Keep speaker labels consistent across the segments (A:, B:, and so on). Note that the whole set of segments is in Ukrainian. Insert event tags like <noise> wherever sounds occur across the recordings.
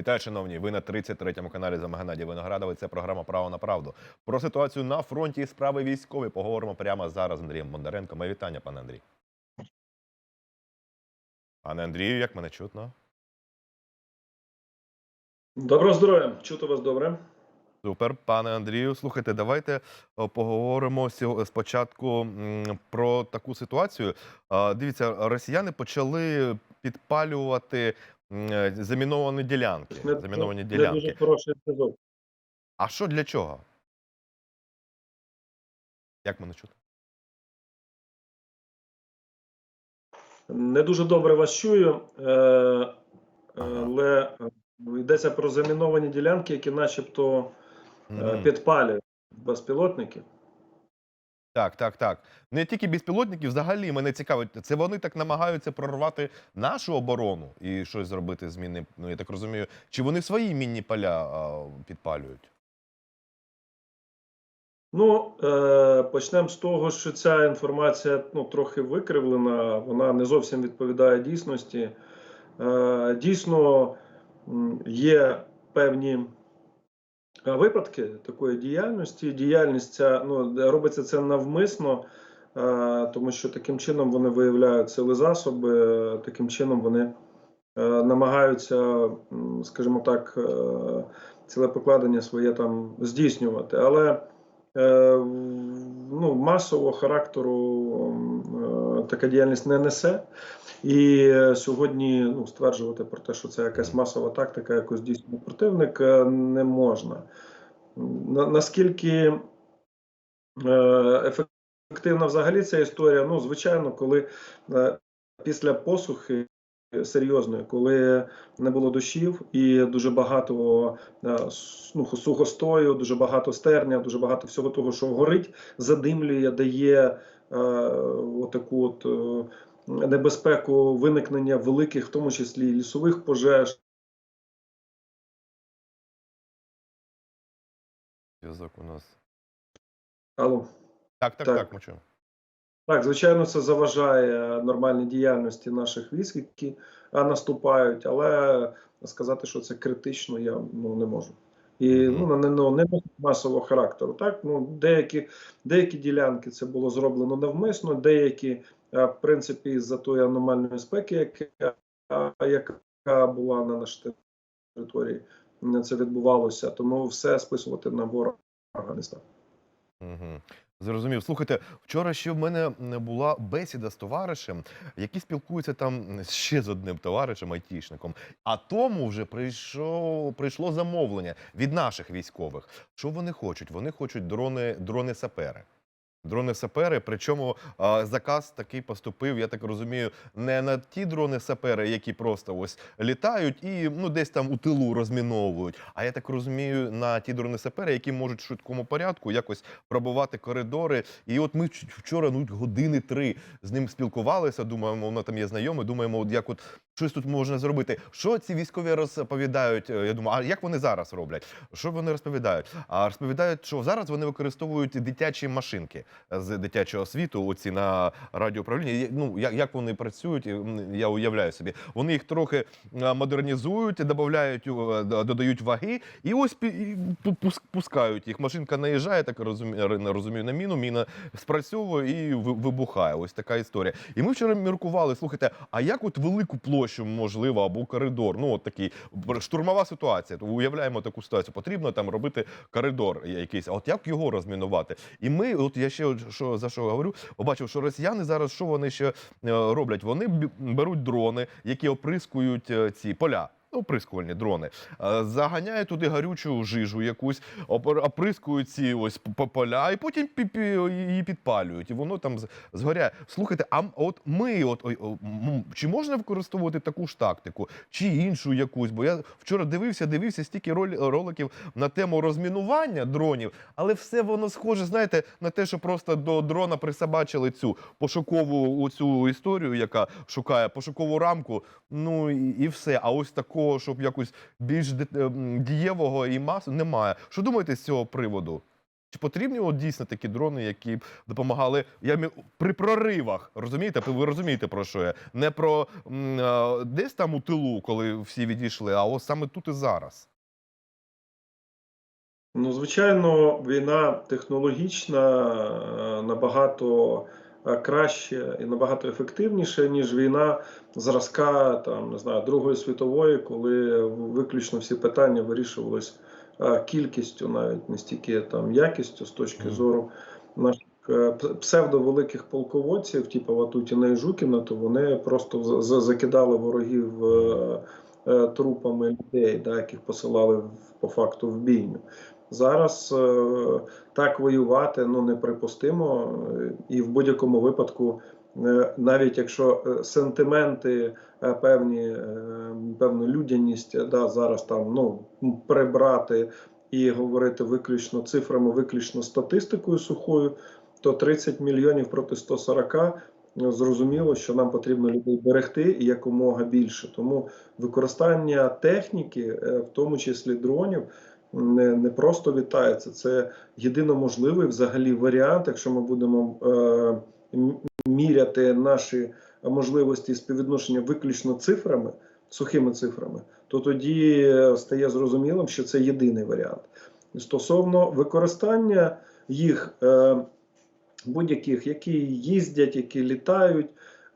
A: Вітаю, шановні. Ви на 33-му каналі за Геннадій Виноградовий. Це програма Право на правду. Про ситуацію на фронті і справи військові поговоримо прямо зараз з Андрієм Бондаренко. Моє вітання, пане Андрій. Пане Андрію, як мене чутно?
B: Доброго здоров'я, чути вас добре.
A: Супер, пане Андрію. Слухайте, давайте поговоримо сього- спочатку про таку ситуацію. Дивіться, росіяни почали підпалювати е, заміновані ділянки.
B: Не-
A: Заміновані ділянки.
B: дуже хороший епізод.
A: А що для чого? Як мене чути?
B: Не дуже добре вас чую, е, е,
A: Ага.
B: але йдеться про заміновані ділянки, які начебто е,
A: Мгм.
B: підпалюють безпілотники.
A: Так, так, так. Не тільки безпілотників, взагалі мене цікавить, це вони так намагаються прорвати нашу оборону і щось зробити з мінним, ну я так розумію, чи вони свої мінні поля а, підпалюють?
B: Ну, е, почнемо з того, що ця інформація ну, трохи викривлена, вона не зовсім відповідає дійсності. Е, дійсно, є певні випадки такої діяльності. Діяльність ця ну, робиться це навмисно, е, тому що таким чином вони виявляють сили засоби, таким чином вони е, намагаються, скажімо так, е, ціле покладення своє там здійснювати. Але ну, масового характеру така діяльність не несе. І е, сьогодні ну, стверджувати про те, що це якась масова тактика, яку здійснює противник, е, не можна. На, наскільки е, ефективна взагалі ця історія? Ну, звичайно, коли після посухи серйозної, коли не було дощів і дуже багато ну, сухостою, дуже багато стерня, дуже багато всього того, що горить, задимлює, дає отаку от е, небезпеку виникнення великих, в тому числі лісових пожеж.
A: Зв'язок у нас.
B: Алло.
A: Так, так,
B: Так.
A: так, чуємо.
B: Так, звичайно, це заважає нормальній діяльності наших військ, які наступають, але сказати, що це критично, я ну, не можу. І ну, не, ну, не масового характеру. Так, ну, деякі, деякі ділянки це було зроблено навмисно, деякі, в принципі, з-за тої аномальної спеки, яка, яка була на нашій території, це відбувалося. Тому все списувати на ворога не став.
A: Угу. Зрозумів. Слухайте, вчора ще в мене була бесіда з товаришем, який спілкується там ще з одним товаришем, айтішником. А тому вже прийшло, прийшло замовлення від наших військових. Що вони хочуть? Вони хочуть дрони, дрони сапери. Дрони сапери, причому а, заказ такий поступив, я так розумію, не на ті дрони сапери, які просто ось літають і ну десь там у тилу розміновують. А я так розумію, на ті дрони сапери, які можуть в швидкому порядку якось пробувати коридори. І от ми вчора ну години три з ним спілкувалися. Думаємо, воно там є знайоме. Думаємо, от як от щось тут можна зробити. Що ці військові розповідають? Е, Я думаю, а як вони зараз роблять? Що вони розповідають? А розповідають, що зараз вони використовують дитячі машинки з дитячого світу. Оці на радіоуправлінні. Ну як, як вони працюють? Я уявляю собі. Вони їх трохи е, модернізують, додають, е, додають ваги, і ось пускають їх. Машинка наїжджає, так розумію, розумію на міну. Міна спрацьовує і вибухає. Ось така історія. І ми вчора міркували. Слухайте, а як от велику площу можливо або коридор? Ну от такий штурмова ситуація. То уявляємо таку ситуацію. Потрібно там робити коридор якийсь. А от як його розмінувати? І ми, от я ще от що за що говорю, побачив, що росіяни зараз що вони ще е, роблять? Вони беруть дрони, які оприскують е, ці поля. Ну, оприскувальні дрони заганяють туди гарючу жижу якусь, опр- оприскують ці ось поля, і потім її підпалюють, і воно там згоряє. Слухайте, а от ми, от чи можна використовувати таку ж тактику, чи іншу якусь? Бо я вчора дивився, дивився стільки роликів на тему розмінування дронів, але все воно схоже, знаєте, на те, що просто до дрона присобачили цю пошукову цю історію, яка шукає пошукову рамку. Ну і, і все. А ось такого, щоб якось більш ем, дієвого і масу немає. Що думаєте з цього приводу? Чи потрібні от дійсно такі дрони, які б допомагали я мі- при проривах? Розумієте? Ви розумієте про що я? Не про м, а, десь там у тилу, коли всі відійшли, а ось саме тут і зараз.
B: Ну, звичайно, війна технологічна е, набагато е, краще і набагато ефективніше, ніж війна зразка там, не знаю, Другої світової, коли виключно всі питання вирішувались е, кількістю, навіть не стільки там якістю з точки зору наших е, псевдовеликих полководців, типу Ватутіна і Жукіна, то вони просто за- за- закидали ворогів е, е, трупами людей, да, яких посилали в- по факту в бійню. Зараз е, так воювати ну неприпустимо, і в будь-якому випадку, е, навіть якщо е, сентименти певні, певну людяність да, зараз там ну прибрати і говорити виключно цифрами, виключно статистикою сухою, то 30 мільйонів проти 140 е, Зрозуміло, що нам потрібно людей берегти і якомога більше. Тому використання техніки, в тому числі дронів, не, не просто вітається. Це єдино можливий взагалі варіант, якщо ми будемо е, міряти наші можливості співвідношення виключно цифрами, сухими цифрами, то тоді е, стає зрозумілим, що це єдиний варіант. Стосовно використання їх е, будь-яких, які їздять, які літають,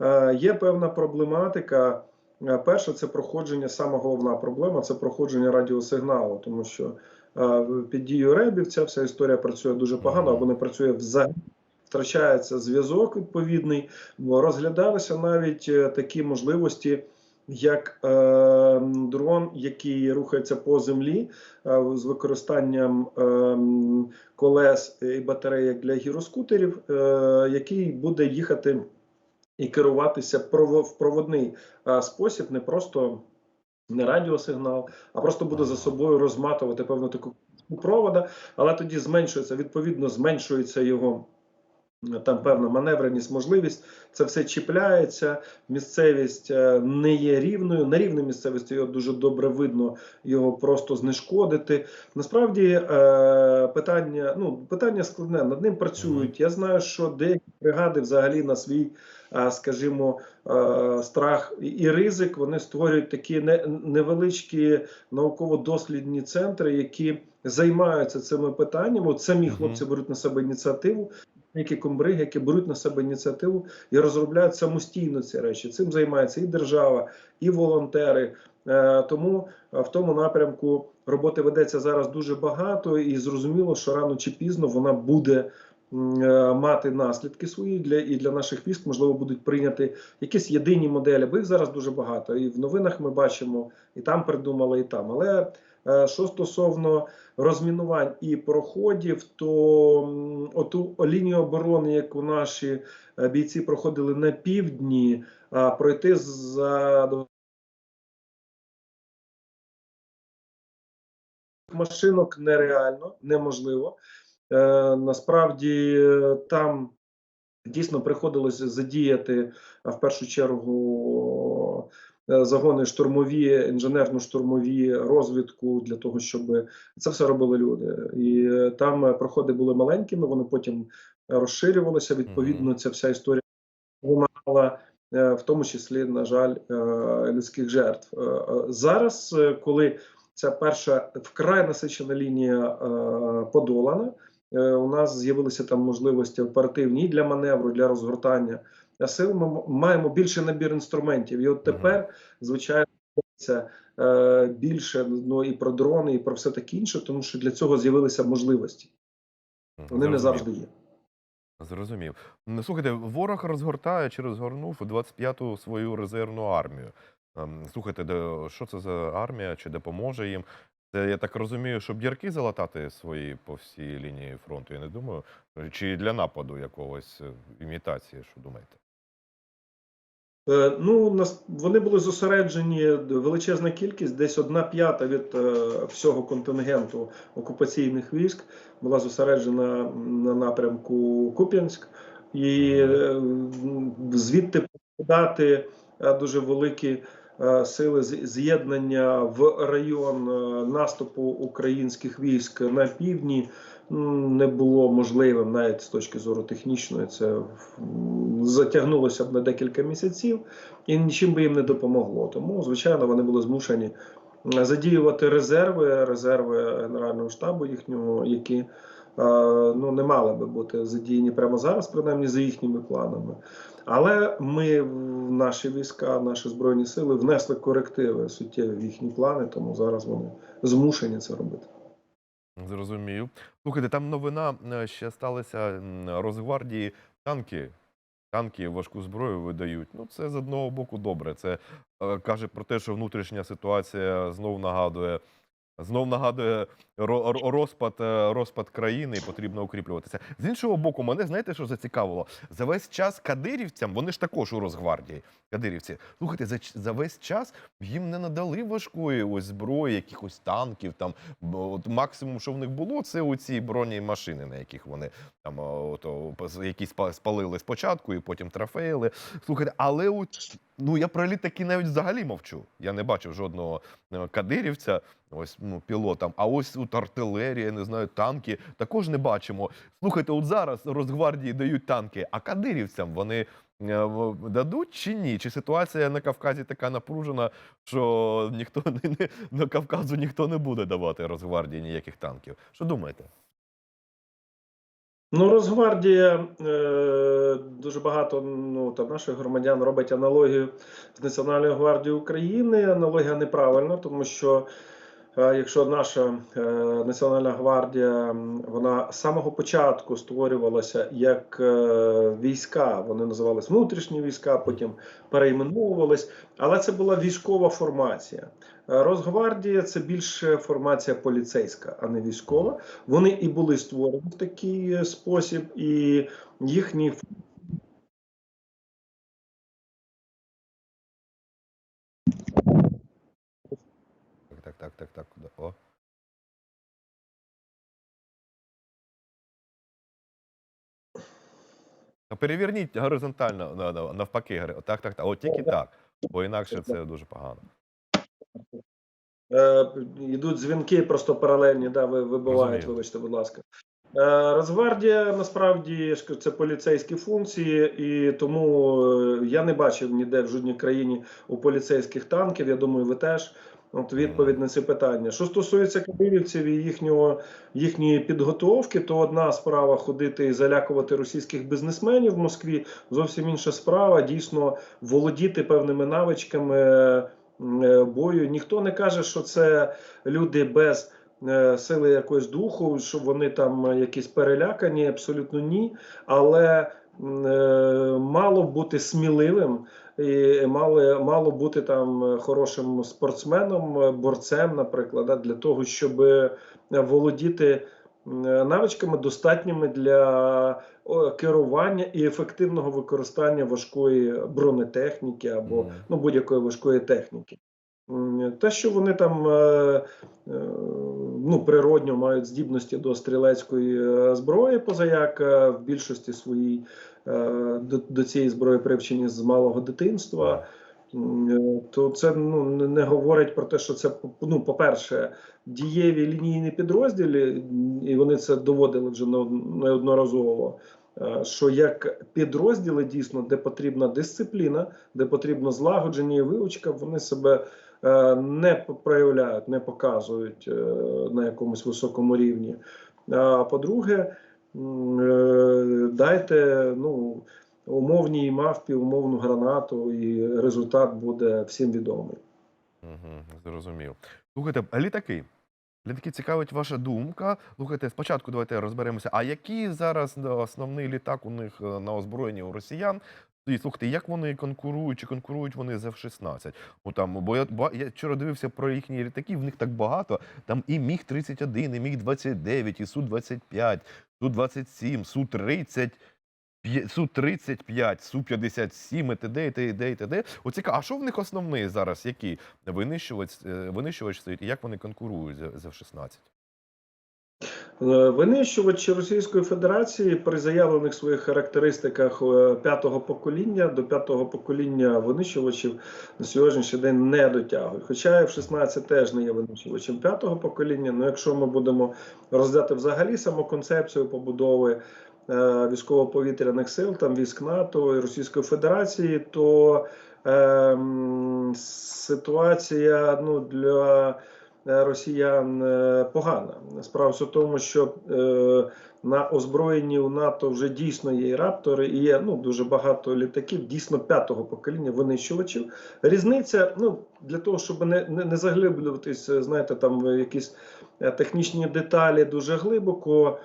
B: е, є певна проблематика. Е, Перше, це проходження, сама головна проблема це проходження радіосигналу, тому що е, під дією ребів ця вся історія працює дуже погано, або не працює взагалі. Втрачається зв'язок відповідний, бо розглядалися навіть е, такі можливості, як е, дрон, який рухається по землі е, з використанням е, колес і батареїк для гіроскутерів, е, який буде їхати і керуватися в проводний спосіб, не просто не радіосигнал, а просто буде за собою розматувати певну таку провода, але тоді зменшується, відповідно, зменшується його. Там певна маневреність, можливість, це все чіпляється. Місцевість е, не є рівною. На рівній місцевості його дуже добре видно, його просто знешкодити. Насправді е, питання, ну питання складне, над ним працюють. Я знаю, що деякі бригади взагалі на свій, е, скажімо, страх і- ризик вони створюють такі невеличкі науково-дослідні центри, які займаються цими питаннями. От самі хлопці беруть на себе ініціативу. Які комбриги, які беруть на себе ініціативу і розробляють самостійно ці речі. Цим займається і держава, і волонтери. Е, Тому е, в тому напрямку роботи ведеться зараз дуже багато, і зрозуміло, що рано чи пізно вона буде е, мати наслідки свої для і для наших військ. Можливо, будуть прийняти якісь єдині моделі, бо їх зараз дуже багато. І в новинах ми бачимо, і там придумали, і там. Але що стосовно розмінувань і проходів, то оту лінію оборони, яку наші е, бійці проходили на півдні, а пройти за машинок нереально, неможливо. Е, насправді е, там дійсно приходилось задіяти в першу чергу загони штурмові, інженерно-штурмові розвідку для того, щоб це все робили люди. І е, там е, проходи були маленькими, вони потім розширювалися. Відповідно, ця вся історія вимагала. е, В тому числі, на жаль, е, людських жертв Е, е, зараз, е, коли ця перша вкрай насичена лінія е, подолана, е, у нас з'явилися там можливості оперативні для маневру, для розгортання сил. Ми маємо більший набір інструментів. І от тепер, звичайно, це е, більше ну і про дрони, і про все таке інше, тому що для цього з'явилися можливості. Вони не завжди є.
A: Зрозумів. Слухайте, ворог розгортає чи розгорнув 25-ту свою резервну армію. Ем, Слухайте, що це за армія, чи допоможе їм? Це, я так розумію, щоб дірки залатати свої по всій лінії фронту, я не думаю. Чи для нападу якогось е, імітації, що думаєте?
B: Е, Ну, вони були зосереджені величезна кількість, десь одна п'ята від е, всього контингенту окупаційних військ була зосереджена на напрямку Куп'янськ, і е, звідти подати дуже великі сили з'єднання в район наступу українських військ на півдні не було можливим навіть з точки зору технічної. Це затягнулося б на декілька місяців і нічим би їм не допомогло. Тому, звичайно, вони були змушені задіювати резерви, резерви Генерального штабу їхнього, які е, ну, не мали би бути задіяні прямо зараз, принаймні за їхніми планами. Але ми, наші війська, наші збройні сили внесли корективи суттєві в їхні плани, тому зараз вони змушені це робити.
A: Зрозумів. Слухайте, там новина е, ще сталася Росгвардії танки. Танки важку зброю видають. Ну, це з одного боку добре. Це е, каже про те, що внутрішня ситуація знову нагадує, знов нагадує ро- ро- розпад, е, розпад країни, і потрібно укріплюватися. З іншого боку, мене знаєте, що зацікавило? За весь час кадирівцям, вони ж також у Росгвардії, кадирівці. Слухайте, за, за весь час їм не надали важкої ось зброї, якихось танків. Там от максимум, що в них було, це оці броні машини, на яких вони там о, ото, пос- які спа- спалили спочатку і потім трофеїли. Слухайте, але от, ну я про літаки навіть взагалі мовчу. Я не бачив жодного е, кадирівця, ось ну, пілотам. А ось тут артилерія, не знаю, танки також не бачимо. Слухайте, от зараз Росгвардії дають танки, а кадирівцям вони. е, Дадуть чи ні? Чи ситуація на Кавказі така напружена, що ніхто <laughs> не на Кавказу ніхто не буде давати Росгвардії ніяких танків? Що думаєте?
B: Ну, Росгвардія е, дуже багато ну, там, наших громадян робить аналогію з Національною гвардією України. Аналогія неправильна, тому що е, якщо наша е, Національна гвардія вона з самого початку створювалася як війська, вони називались внутрішні війська, потім перейменовувались, але це була військова формація. Росгвардія це більше формація поліцейська, а не військова. Вони і були створені в такий спосіб, і їхні
A: Так, так, так, так? О. А Переверніть горизонтально на- на- навпаки. Так, так, так. От тільки так. Бо інакше це дуже погано.
B: Е, йдуть дзвінки, просто паралельні, да, ви вибивають, вибачте, будь ласка. Е, Росгвардія насправді це поліцейські функції, і тому е, я не бачив ніде в жодній країні у поліцейських танків. Я думаю, ви теж. От відповідь на це питання. Що стосується кадирівців і їхнього їхньої підготовки, то одна справа ходити і залякувати російських бізнесменів в Москві. Зовсім інша справа дійсно володіти певними навичками бою. Ніхто не каже, що це люди без е, сили якогось духу, що вони там е, якісь перелякані. Абсолютно ні. Але е, мало бути сміливим. І мало, мало бути там е, хорошим спортсменом, е, борцем, наприклад, для того, щоб е, володіти е, навичками достатніми для керування і ефективного використання важкої бронетехніки або ну, будь-якої важкої техніки. Те, що вони там е, е, ну, природньо мають здібності до стрілецької е, зброї, позаяк е, в більшості своїй е, до, до цієї зброї привчені з малого дитинства. Е, То це ну не- говорить про те, що це ну, по-перше, дієві лінійні підрозділи, і вони це доводили вже неодноразово. е, Що як підрозділи дійсно, де потрібна дисципліна, де потрібно злагодження і вивчка, вони себе е, не проявляють, не показують на якомусь високому рівні. А по-друге, дайте ну, умовній мавпі, умовну гранату, і результат буде всім відомий.
A: Угу, зрозумів. Слухайте, літаки. Літаки цікавить ваша думка. Слухайте, спочатку давайте розберемося. А який зараз основний літак у них е, на озброєнні у росіян? І слухайте, як вони конкурують, чи конкурують вони з F-16? Бо там, бо я, я вчора дивився про їхні літаки, в них так багато. Там і Міг-31, і Міг-29, і Су-25, Су-27, Су-30, П'є- Су-35, Су-57, і т.д., і т.д., і т.д. От цікаво, а що в них основний зараз? Які винищувач, е, винищувач стоїть, і як вони конкурують з з F-16?
B: Е, Винищувачі Російської Федерації при заявлених своїх характеристиках е, п'ятого покоління до п'ятого покоління винищувачів на сьогоднішній день не дотягують. Хоча F-16 теж не є винищувачем п'ятого покоління. Ну якщо ми будемо розглядати взагалі саму концепцію побудови військово-повітряних сил, там військ НАТО і Російської Федерації, то е, ситуація ну для е, росіян е, погана. Справа в тому, що е, на озброєнні у НАТО вже дійсно є і раптори, і є ну дуже багато літаків, дійсно п'ятого покоління винищувачів. Різниця, ну для того, щоб не, не, не заглиблюватись, е, знаєте, там якісь е, технічні деталі дуже глибоко.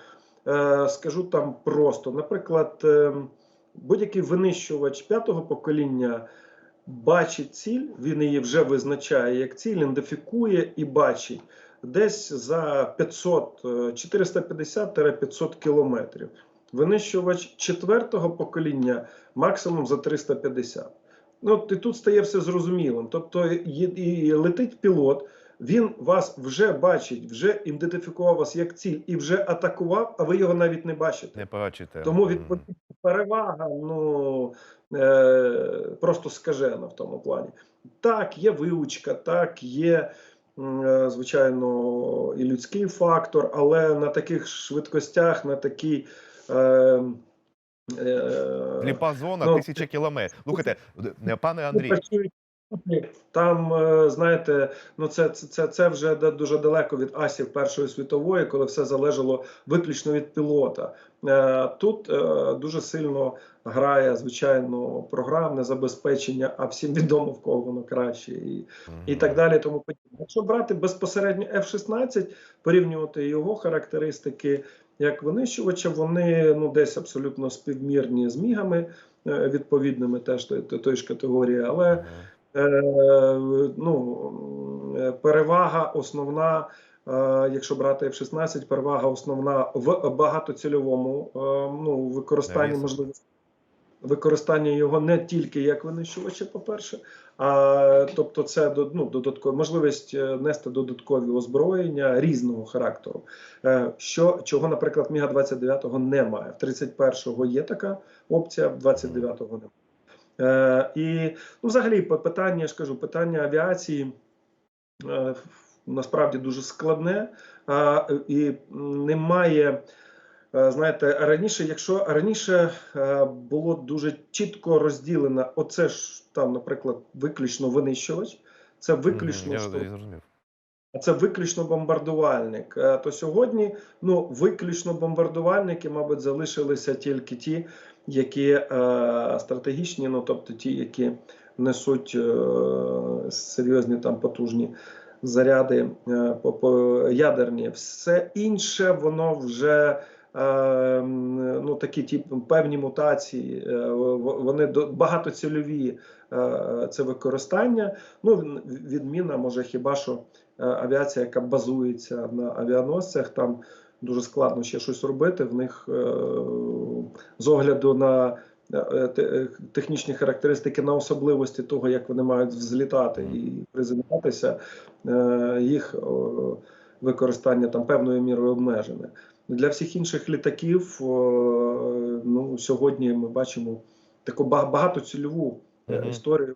B: Е, скажу там просто, наприклад, е, будь-який винищувач п'ятого покоління бачить ціль, він її вже визначає як ціль, ідентифікує і бачить десь за 500, е, 450-500 кілометрів. Винищувач четвертого покоління максимум за 350. Ну, і тут стає все зрозумілим. Тобто, і летить пілот, він вас вже бачить, вже ідентифікував вас як ціль і вже атакував, а ви його навіть не бачите.
A: Не бачите.
B: Тому
A: Мгм.
B: відповідно перевага ну, е, просто скажена в тому плані. Так, є виучка, так, є, е, звичайно, і людський фактор, але на таких швидкостях, на такій. Е, е,
A: зона,
B: ну,
A: тисяча кілометрів. Слухайте, пане Андрій,
B: Там, е, знаєте, ну це, це, це, вже дуже далеко від асів Першої світової, коли все залежало виключно від пілота. Е, Тут е, дуже сильно грає, звичайно, програмне забезпечення, а всім <laughs> відомо в кого воно краще, і, і так далі. Тому подібне. Якщо брати безпосередньо F-16, порівнювати його характеристики як винищувача, вони ну десь абсолютно співмірні з мігами відповідними, теж тої, тої ж категорії, але. Е, ну, е, перевага основна, е, якщо брати F-16, перевага основна в багатоцільовому ну, використанні
A: Звісно.
B: можливо. Використання його не тільки як винищувача, по-перше, а тобто це до- ну, додатково можливість нести додаткові озброєння різного характеру. Що чого, наприклад, Міга 29 немає. В 31-го є така опція, в 29-го немає. Е, і ну, взагалі, питання, я ж кажу, питання авіації е, насправді дуже складне а, і немає. е, Знаєте, раніше, якщо раніше е, було дуже чітко розділено, оце ж там, наприклад, виключно винищувач, це виключно
A: Мгм,
B: що
A: Я
B: а це виключно бомбардувальник. Е, То сьогодні ну виключно бомбардувальники, мабуть, залишилися тільки ті, які е, стратегічні, ну тобто ті, які несуть е, серйозні там потужні заряди е, по, ядерні. Все інше воно вже. е, Ну, такі ті певні мутації, е, вони багатоцільові е, це використання. Ну, відміна може хіба що авіація, яка базується на авіаносцях, там дуже складно ще щось робити. В них е, з огляду на е, е, технічні характеристики, на особливості того, як вони мають взлітати і приземлятися, їх використання там певною мірою обмежене. Для всіх інших літаків ну, сьогодні ми бачимо таку багатоцільову е,
A: Мгм.
B: історію.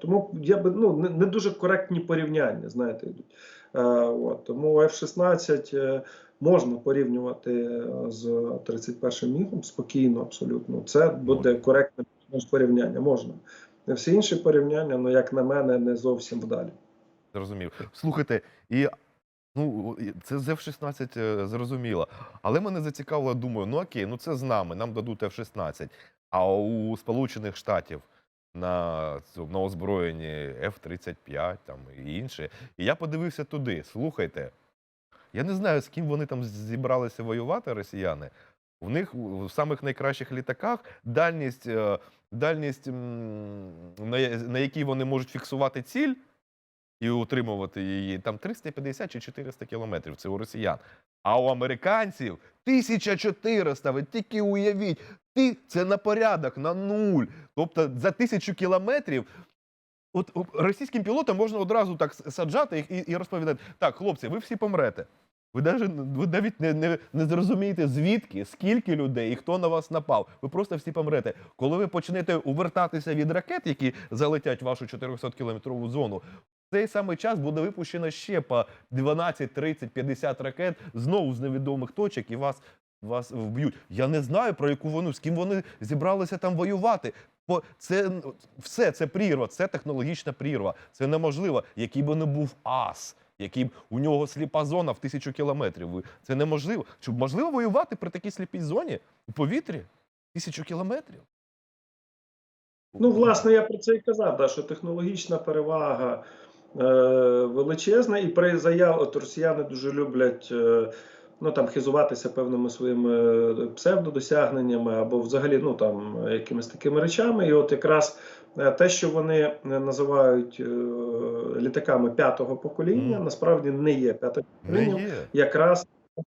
B: Тому я би ну не, не дуже коректні порівняння, знаєте, йдуть. Е, от, тому F-16 е, можна порівнювати е, з 31 мігом спокійно, абсолютно. Це буде коректне порівняння. Можна. Всі інші порівняння, ну як на мене, не зовсім вдалі.
A: Зрозумів. Слухайте, і ну це з F-16 е, зрозуміло. Але мене зацікавило, думаю, ну окей, ну це з нами, нам дадуть F-16. А у Сполучених Штатів на, на озброєнні F-35 там і інше. І я подивився туди. Слухайте, я не знаю, з ким вони там зібралися воювати, росіяни. В них в самих найкращих літаках дальність, е, дальність на, якій вони можуть фіксувати ціль і утримувати її, там 350 чи 400 кілометрів. Це у росіян. А у американців 1400. Ви тільки уявіть, ти це на порядок, на нуль. Тобто за тисячу кілометрів. От російським пілотам можна одразу так саджати і, і розповідати: так, хлопці, ви всі помрете. Ви навіть, ви навіть не, не, не зрозумієте, звідки, скільки людей і хто на вас напав. Ви просто всі помрете. Коли ви почнете увертатися від ракет, які залетять в вашу 400-кілометрову зону, в цей самий час буде випущено ще по 12, 30, 50 ракет знову з невідомих точок і вас, вас вб'ють. Я не знаю про яку війну, з ким вони зібралися там воювати. Бо це все, це прірва, це технологічна прірва. Це неможливо, який би не був ас, який у нього сліпа зона в тисячу кілометрів. Це неможливо. Чи можливо воювати при такій сліпій зоні у повітрі? Тисячу кілометрів?
B: Ну, власне, я про це і казав, да, що технологічна перевага е, величезна, і при заяв, от росіяни дуже люблять е, ну, там, хизуватися певними своїми е, псевдодосягненнями або взагалі ну, там, якимись такими речами. І от якраз е, те, що вони е, називають літаками п'ятого покоління,
A: Мгм.
B: насправді не є п'ятим поколінням якраз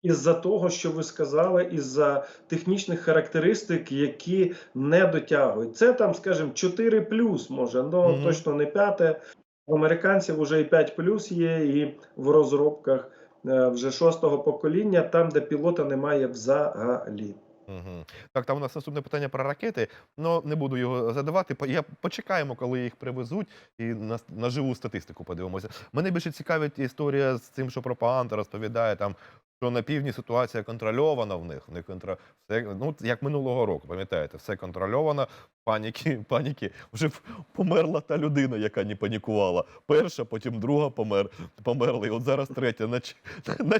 B: із-за того, що ви сказали, із-за технічних характеристик, які не дотягують. Це там, скажімо, 4 плюс може, ну
A: Мгм.
B: точно не 5. У американців вже і 5 плюс є, і в розробках вже шостого покоління, там, де пілота немає взагалі.
A: Угу. Так, там у нас наступне питання про ракети. Ну не буду його задавати. Я почекаємо, коли їх привезуть, і на, на живу статистику подивимося. Мене більше цікавить історія з тим, що пропаганда розповідає там. Що на півдні ситуація контрольована в них, не контр... все, ну як минулого року, пам'ятаєте, все контрольовано, паніки, <laughs> паніки. Вже померла та людина, яка не панікувала. Перша, потім друга помер, померла, і от зараз третя на, <laughs> на,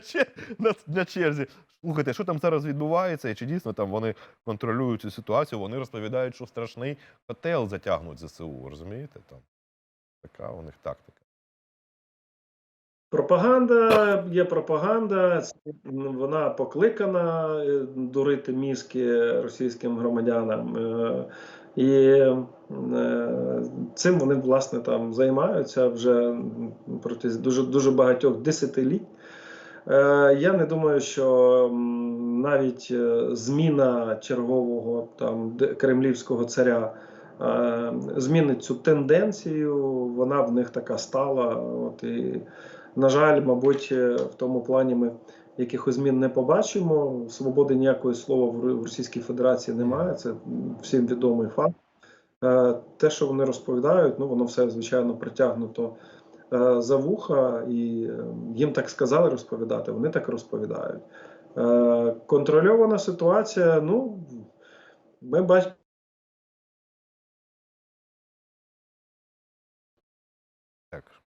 A: на, на черзі. Слухайте, що там зараз відбувається, і чи дійсно там вони контролюють цю ситуацію? Вони розповідають, що страшний котел затягнуть ЗСУ. Розумієте? Там така у них тактика.
B: Пропаганда є пропаганда, вона покликана е, дурити мізки російським громадянам. е, І е, цим вони власне там займаються вже протягом дуже, дуже багатьох десятиліть. Я не думаю, що навіть зміна чергового там кремлівського царя змінить цю тенденцію. Вона в них така стала. От і, на жаль, мабуть, е, в тому плані ми якихось змін не побачимо. Свободи ніякої слова в Російській Федерації немає. Це всім відомий факт. Е, Те, що вони розповідають, ну воно все звичайно притягнуто е, за вуха, і їм так сказали розповідати, вони так розповідають. Контрольована ситуація, ну, ми бачимо.
A: Так.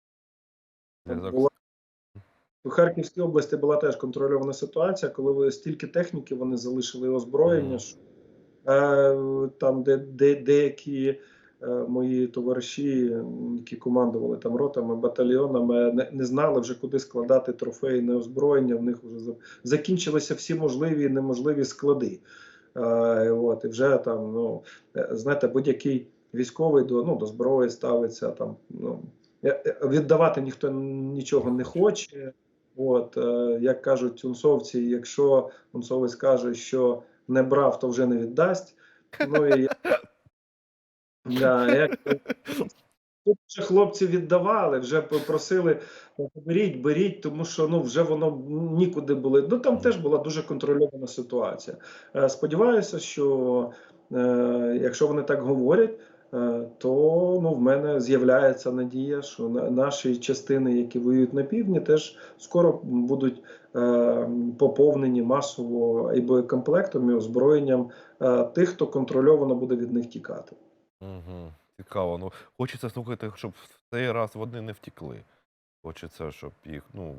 B: У Харківській області була теж контрольована ситуація, коли ви стільки техніки вони залишили озброєння, що е, там, де, де деякі е, мої товариші, які командували там ротами, батальйонами, не, не знали вже куди складати трофейне озброєння. В них вже закінчилися всі можливі і неможливі склади. Е, от, і вже там, ну, е, знаєте, будь-який військовий до, ну, до зброї ставиться там. Ну, е, е, віддавати ніхто нічого не хоче. От, е, як кажуть унцовці, якщо унцовець каже, що не брав, то вже не віддасть. Ну і <laughs> да, як тут вже хлопці віддавали, вже просили беріть, беріть, тому що ну вже воно нікуди були. Ну там теж була дуже контрольована ситуація. Е, Сподіваюся, що е, якщо вони так говорять. Е, То ну, в мене з'являється надія, що на- наші частини, які воюють на півдні, теж скоро будуть е, поповнені масово і боєкомплектом, і озброєнням е, тих, хто контрольовано буде від них тікати.
A: Угу. Цікаво. Ну, хочеться слухати, щоб в цей раз вони не втікли. Хочеться, щоб їх ну,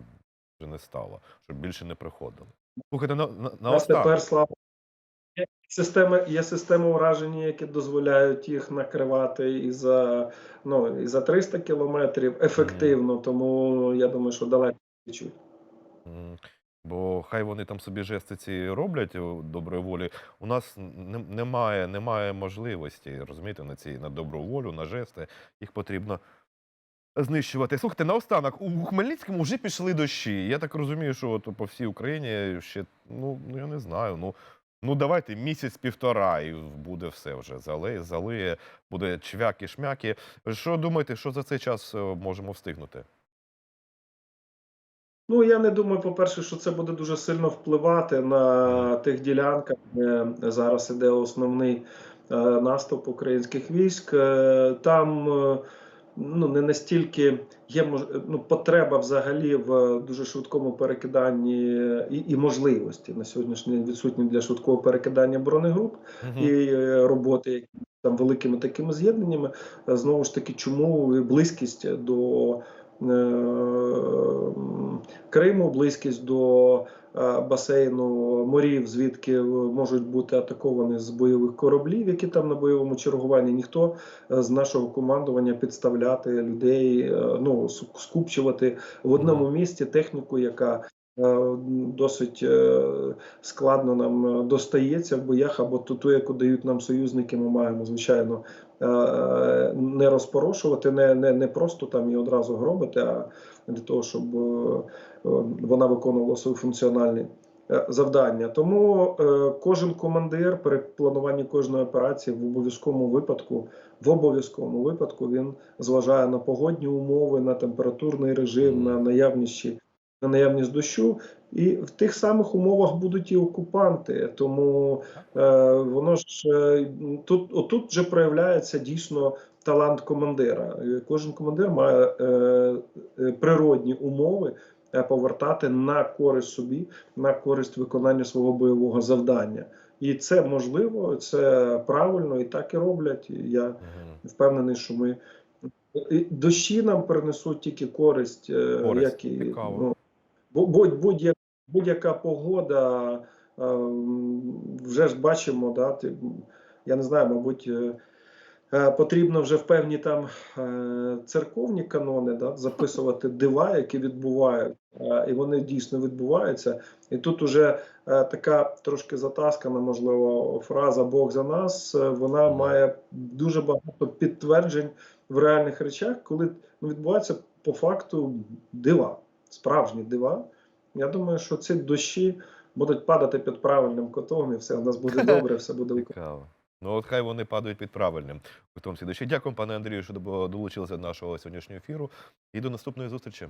A: вже не стало, щоб більше не приходили. Слухайте, на, на,
B: У нас тепер слава. Є системи, є системи ураження, які дозволяють їх накривати і за, ну, і за 300 кілометрів ефективно, тому я думаю, що далеко не чуть.
A: Бо хай вони там собі жести ці роблять доброї волі. У нас немає, немає можливості, розумієте, на ці на добру волю, на жести. Їх потрібно знищувати. Слухайте, наостанок, у Хмельницькому вже пішли дощі. Я так розумію, що от по всій Україні ще, ну, ну я не знаю. Ну, ну давайте місяць-півтора, і буде все вже. Залиє, залиє, буде чвяки-шмяки. Що думаєте, що за цей час е, можемо встигнути?
B: Ну я не думаю, по-перше, що це буде дуже сильно впливати на тих ділянках, де зараз іде основний е, наступ українських військ. Е, Там ну не настільки є ну, потреба взагалі в дуже швидкому перекиданні і, і можливості на сьогоднішній день відсутні для швидкого перекидання бронегруп
A: Мгм.
B: і е, роботи там великими такими з'єднаннями. Е, Знову ж таки, чому близькість до е, Криму, близькість до е, басейну морів, звідки можуть бути атаковані з бойових кораблів, які там на бойовому чергуванні. Ніхто е, з нашого командування підставляти людей, е, ну скупчувати в одному місці техніку, яка е, досить е, складно нам е, достається в боях, або ту, яку дають нам союзники, ми маємо звичайно е, не розпорошувати, не, не, не просто там її одразу гробити, а для того, щоб е, е, вона виконувала свої функціональні е, завдання. Тому е, кожен командир при плануванні кожної операції в обов'язковому випадку, в обов'язковому випадку він зважає на погодні умови, на температурний режим, на наявність на наявність дощу, і в тих самих умовах будуть і окупанти. Тому е, воно ж е, тут отут вже проявляється дійсно талант командира. Кожен командир має е, е, природні умови е, повертати на користь собі, на користь виконання свого бойового завдання. І це можливо, це правильно, і так і роблять. Я впевнений, що ми дощі нам принесуть тільки користь, е,
A: Користь.
B: як і
A: Цікаво.
B: ну, бу- будь, будь-яка погода. е, Вже ж бачимо, да, ти- я не знаю, мабуть, е, е, потрібно вже в певні там церковні канони да, записувати дива, які відбувають, і вони дійсно відбуваються. І тут уже така трошки затаскана, можливо, фраза Бог за нас. Вона має дуже багато підтверджень в реальних речах, коли ну, відбуваються по факту дива, справжні дива. Я думаю, що ці дощі будуть падати під правильним котом, і все у нас буде <laughs> добре, все буде.
A: Цікаво. Ну, от хай вони падають під правильним кутом слідуючи. Дякую, пане Андрію, що долучилися до нашого сьогоднішнього ефіру. І до наступної зустрічі.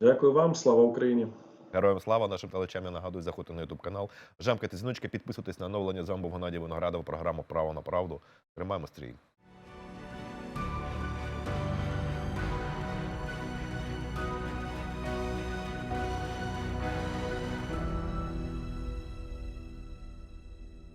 B: Дякую вам, слава Україні.
A: Героям слава нашим телечам я нагадую, заходьте на Ютуб канал, жамкайте дзвіночки, підписуйтесь на оновлення. З вами був Геннадій Виноградов, програма Право на правду. Тримаємо стрій.